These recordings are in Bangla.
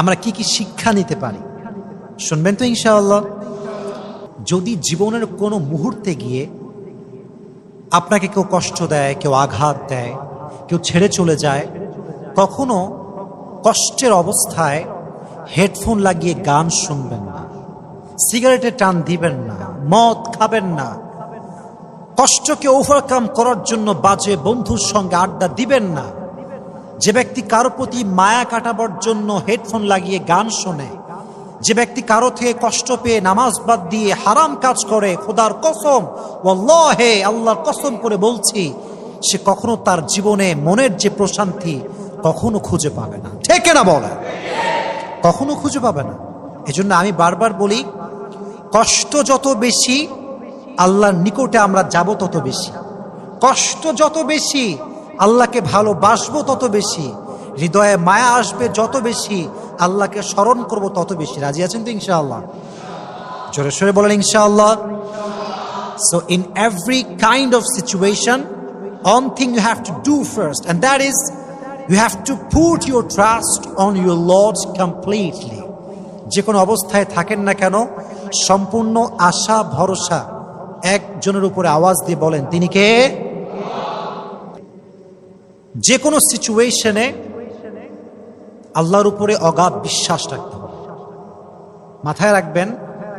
আমরা কি কি শিক্ষা নিতে পারি? শুনবেন তো ইনশাআল্লাহ। যদি জীবনের কোনো মুহূর্তে গিয়ে আপনাকে কেউ কষ্ট দেয়, কেউ আঘাত দেয়, কেউ ছেড়ে চলে যায়, কখনো কষ্টের অবস্থায় হেডফোন লাগিয়ে গান শুনবেন না, সিগারেটে টান দিবেন না, মদ খাবেন না, কষ্টকে ওভারকাম করার জন্য বাজে বন্ধুর সঙ্গে আড্ডা দিবেন না যে ব্যক্তি কারও প্রতি মায়া কাটাবার জন্য হেডফোন লাগিয়ে গান শোনে, যে ব্যক্তি কারও থেকে কষ্ট পেয়ে নামাজ বাদ দিয়ে হারাম কাজ করে, খোদার কসম হে আল্লাহর কসম করে বলছি, সে কখনো তার জীবনে মনের যে প্রশান্তি কখনো খুঁজে পাবে না। ঠেকে না বলে কখনো খুঁজে পাবে না। এজন্য আমি বারবার বলি, কষ্ট যত বেশি, আল্লাহর নিকটে আমরা যাব তত বেশি। কষ্ট যত বেশি আল্লাহকে ভালোবাসবো তত বেশি, হৃদয়ে মায়া আসবে যত বেশি, আল্লাহকে স্মরণ করব তত বেশি। রাজি আছেন তো ইনশাআল্লাহ? জোরে সরে বলেন ইনশাআল্লাহ। So in every kind of situation on thing you have to do first and that is you have to put your trust on your lords completely যে কোনো অবস্থায় থাকেন না কেন, সম্পূর্ণ আশা, ভরসা, একজনের উপরে আওয়াজ দিয়ে বলেন, তিনি কে? যে কোনো সিচুয়েশনে আল্লাহর উপরে অগাধ বিশ্বাস রাখতে হবে। মাথায় রাখবেন,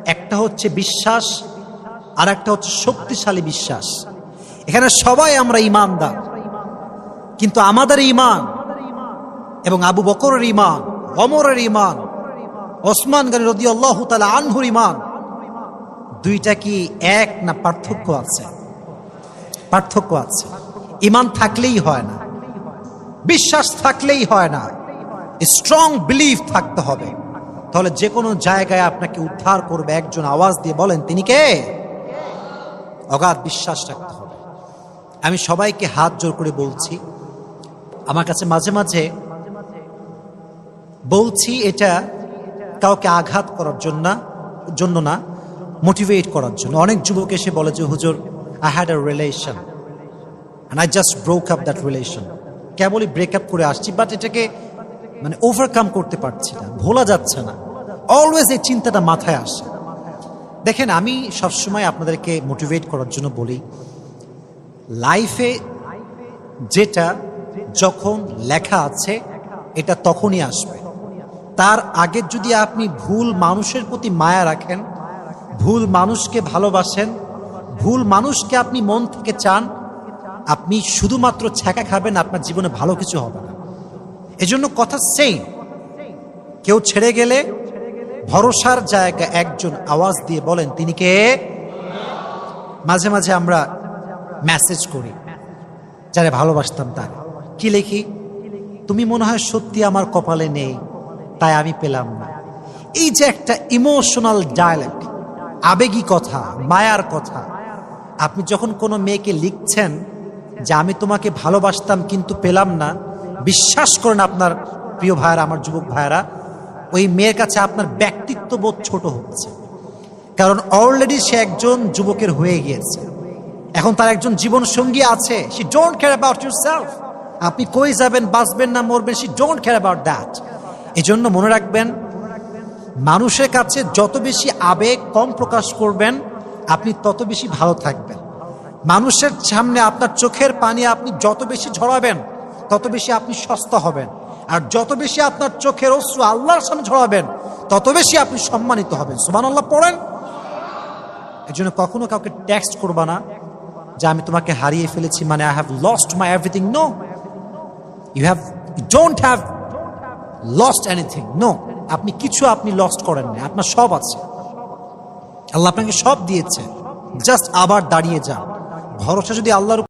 একটা হচ্ছে বিশ্বাস, আর একটা হচ্ছে শক্তিশালী বিশ্বাস। এখানে সবাই আমরা ইমানদার, কিন্তু আমাদের ইমান এবং আবু বকরের ইমান অমরের ইমান, ওসমান গানি রদি আল্লাহ তালা আনহুর ইমান, দুইটা কি এক না পার্থক্য আছে? পার্থক্য আছে। ইমান থাকলেই হয় না। বিশ্বাস থাকলেই হয় না। স্ট্রং বিলিভ থাকতে হবে। তাহলে যে কোনো জায়গায় আপনাকে উদ্ধার করবে একজন আওয়াজ দিয়ে বলেন, তিনি কে? অগাধ বিশ্বাস রাখতে হবে। আমি সবাইকে হাত জোর করে বলছি, আমার কাছে মাঝে মাঝে বলছি এটা কাউকে আঘাত করার জন্য জন্য না মোটিভেট করার জন্য। অনেক যুবক এসে বলে যে, হুজুর I had a relation and I just broke up that relation কেবলই ব্রেকআপ করে আসছি বাট এটাকে মানে ওভারকাম করতে পারছি না, ভোলা যাচ্ছে না। অলওয়েজ এই চিন্তাটা মাথায় আসে। দেখেন, আমি সবসময় আপনাদেরকে মোটিভেট করার জন্য বলি লাইফে যেটা যখন লেখা আছে, এটা তখনই আসবে। তার আগে যদি আপনি ভুল মানুষের প্রতি মায়া রাখেন, ভুল মানুষকে ভালোবাসেন, ভুল মানুষকে আপনি মন থেকে চান আপনি শুধুমাত্র ছ্যাঁকা খাবেন, আপনার জীবনে ভালো কিছু হবে না। এজন্য কথা সেই কেউ ছেড়ে গেলে ভরসার জায়গা একজন আওয়াজ দিয়ে বলেন, তিনি কে? মাঝে মাঝে আমরা মেসেজ করি, যারা ভালোবাসতাম তার। কি লেখি? তুমি মনে হয় সত্যি আমার কপালে নেই, তাই আমি পেলাম না। এই যে একটা ইমোশনাল ডায়ালগ আবেগী কথা, মায়ার কথা। আপনি যখন কোনো মেয়েকে লিখছেন যে আমি তোমাকে ভালোবাসতাম কিন্তু পেলাম না। বিশ্বাস করেন আপনার প্রিয় ভাইয়েরা, আমার যুবক ভাইয়েরা, ওই মেয়ের কাছে আপনার ব্যক্তিত্ব বোধ ছোট হচ্ছে। কারণ অলরেডি সে একজন যুবকের হয়ে গিয়েছে। এখন তার একজন জীবন সঙ্গী আছে। She don't care about yourself আপনি কই যাবেন, বাঁচবেন না, মরবেন she don't care about that এই জন্য মনে রাখবেন, মানুষের কাছে যত বেশি আবেগ কম প্রকাশ করবেন, আপনি তত বেশি ভালো থাকবেন। মানুষের সামনে আপনার চোখের পানি আপনি যত বেশি ঝরাবেন, তত বেশি আপনি সস্তা হবেন। আর যত বেশি আপনার চোখের অশ্রু আল্লাহর সামনে ঝরাবেন, তত বেশি আপনি সম্মানিত হবেন। সুমান আল্লাহ পড়েন। এই জন্য কখনো কাউকে টেক্সট করবা না যে আমি তোমাকে হারিয়ে ফেলেছি মানে I have lost my everything no you have don't have lost anything no আপনি কিছু আপনি লস্ট করেন না আপনার সব আছে। আল্লাহ আপনাকে সব দিয়েছে। জাস্ট আবার দাঁড়িয়ে যান। ভরসা যদি আল্লাহর